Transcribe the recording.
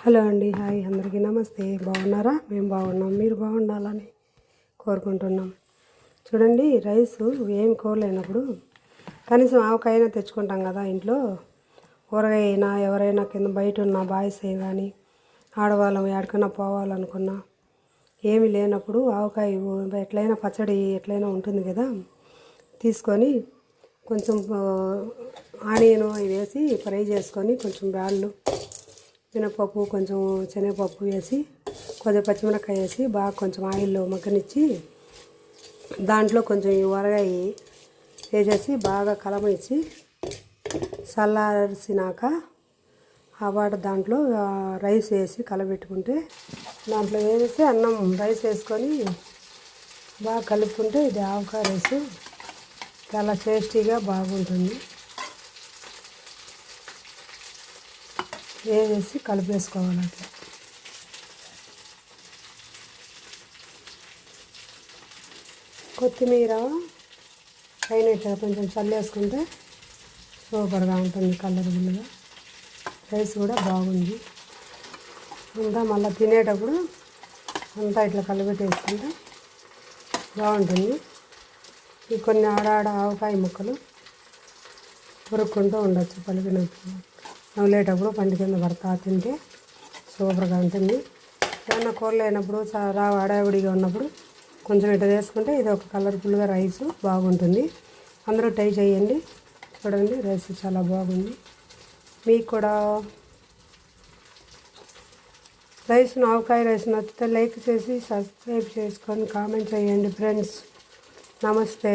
Hello అండి hi. అందరికీ నమస్తే. బాగున్నారా? మేము బాగున్నాం. మీరు బాగుండాలని కోరుకుంటున్నాం. చూడండి రైస్ ఏం కోలేనప్పుడు కనీసం ఆవకాయనా తెచ్చుకుంటాం కదా ఇంట్లో. ఊరగాయ అయినా ఎవరైనా కింద బయట ఉన్న బాయ్స్ కానీ ఆడవాళ్ళం ఎక్కడికైనా పోవాలనుకున్నా ఏమి లేనప్పుడు ఆవకాయ ఎట్లయినా పచ్చడి ఎట్లయినా ఉంటుంది కదా తీసుకొని కొంచెం ఆనియన్ వేసి ఫ్రై చేసుకొని కొంచెం బ్యాళ్ళు మినపప్పు కొంచెం శనగపప్పు వేసి కొంచెం పచ్చిమిరపకాయ వేసి బాగా కొంచెం ఆయిల్లో మగ్గనిచ్చి దాంట్లో కొంచెం ఈ వరగాయ వేసేసి బాగా కలమనిచ్చి చల్లార్చినాక ఆ వాటర్ దాంట్లో రైస్ వేసి కలబెట్టుకుంటే దాంట్లో వేసేసి అన్నం రైస్ వేసుకొని బాగా కలుపుకుంటే ఇది ఆవకాయ రైస్. చాలా టేస్టీగా బాగుంటుంది. వేసేసి కలిపేసుకోవాలి కొత్తిమీర పైన ఇట్లా కొంచెం చల్లేసుకుంటే సూపర్గా ఉంటుంది కలర్ఫుల్గా రైస్ కూడా బాగుంది. అంతా మళ్ళీ తినేటప్పుడు అంతా ఇట్లా కలిపెట్టేసుకుంటే బాగుంటుంది. ఈ కొన్ని ఆడాడ ఆవకాయ ముక్కలు కొరుక్కుంటూ ఉండొచ్చు పలికినప్పుడు. నవ్వులేటప్పుడు పంటి కింద పడతా తింటే సూపర్గా ఉంటుంది. ఏమన్నా కూర అయినప్పుడు చాలా హడావిడిగా ఉన్నప్పుడు కొంచెం ఇట్లా వేసుకుంటే ఇది ఒక కలర్ఫుల్గా రైస్ బాగుంటుంది. అందరూ ట్రై చేయండి. చూడండి రైస్ చాలా బాగుంది. మీకు కూడా రైస్ ఆవకాయ రైస్ నచ్చితే లైక్ చేసి సబ్స్క్రైబ్ చేసుకొని కామెంట్ చేయండి ఫ్రెండ్స్. నమస్తే.